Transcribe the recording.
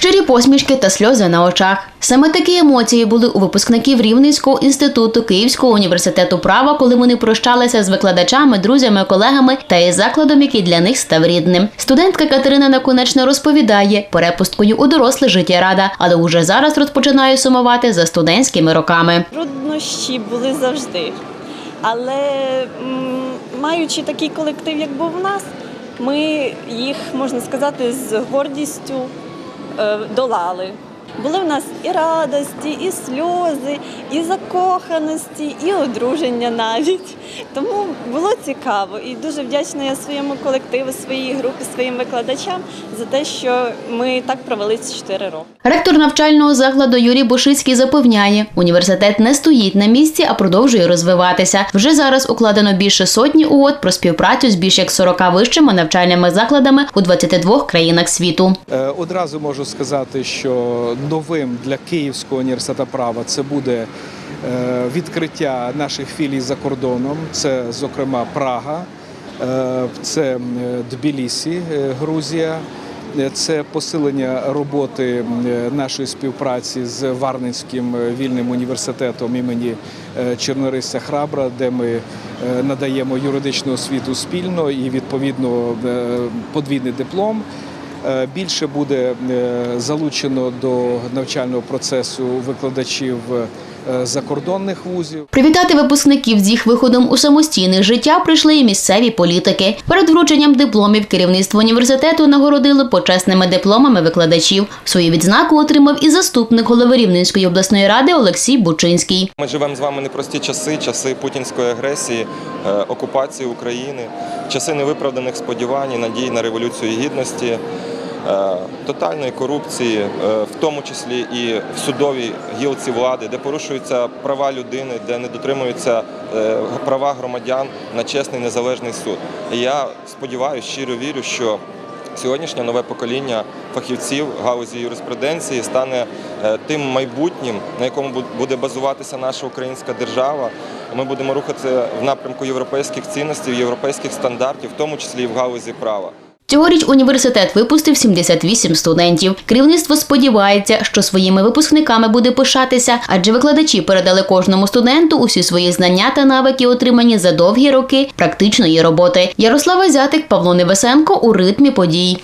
Щирі посмішки та сльози на очах. Саме такі емоції були у випускників Рівненського інституту Київського університету права, коли вони прощалися з викладачами, друзями, колегами та із закладом, який для них став рідним. Студентка Катерина Наконечна розповідає, перепусткою у доросле життя рада, але уже зараз розпочинає сумувати за студентськими роками. Труднощі були завжди. Але маючи такий колектив, як був у нас, ми їх, можна сказати, з гордістю долали. Були в нас і радості, і сльози, і закоханості, і одруження навіть. Тому було цікаво і дуже вдячна я своєму колективу, своїй групі, своїм викладачам за те, що ми так провели ці чотири роки. Ректор навчального закладу Юрій Бушицький запевняє, університет не стоїть на місці, а продовжує розвиватися. Вже зараз укладено більше сотні угод про співпрацю з більш як 40 вищими навчальними закладами у 22 країнах світу. Е, Одразу можу сказати, що новим для Київського університету права це буде відкриття наших філій за кордоном. Це, зокрема, Прага, е, це Тбілісі, е, Грузія. Е, Це посилення роботи е, нашої співпраці з Варненським е, вільним університетом імені е, Чорнорися Храбра, де ми е, надаємо юридичну освіту спільно і відповідно е, подвійний диплом. Е, Більше буде е, залучено до навчального процесу викладачів е, закордонних вузів. Привітати випускників з їх виходом у самостійне життя прийшли і місцеві політики. Перед врученням дипломів керівництво університету нагородило почесними дипломами викладачів. Свою відзнаку отримав і заступник голови Рівненської обласної ради Олексій Бучинський. Ми живемо з вами непрості часи, часи путінської агресії, е, окупації України, часи невиправданих сподівань, і надій на революцію гідності, е, тотальної корупції, е, в тому числі і в судовій гілці влади, де порушуються права людини, де не дотримуються е, права громадян на чесний незалежний суд. Я сподіваюся, щиро вірю, що Сьогоднішнє нове покоління фахівців галузі юриспруденції стане е, тим майбутнім, на якому бу- буде базуватися наша українська держава. Ми будемо рухатися в напрямку європейських цінностей, європейських стандартів, в тому числі і в галузі права. Цьогоріч університет випустив 78 студентів. Керівництво сподівається, що своїми випускниками буде пишатися, адже викладачі передали кожному студенту усі свої знання та навики, отримані за довгі роки практичної роботи. Ярослава Зятик, Павло Невесенко у ритмі подій.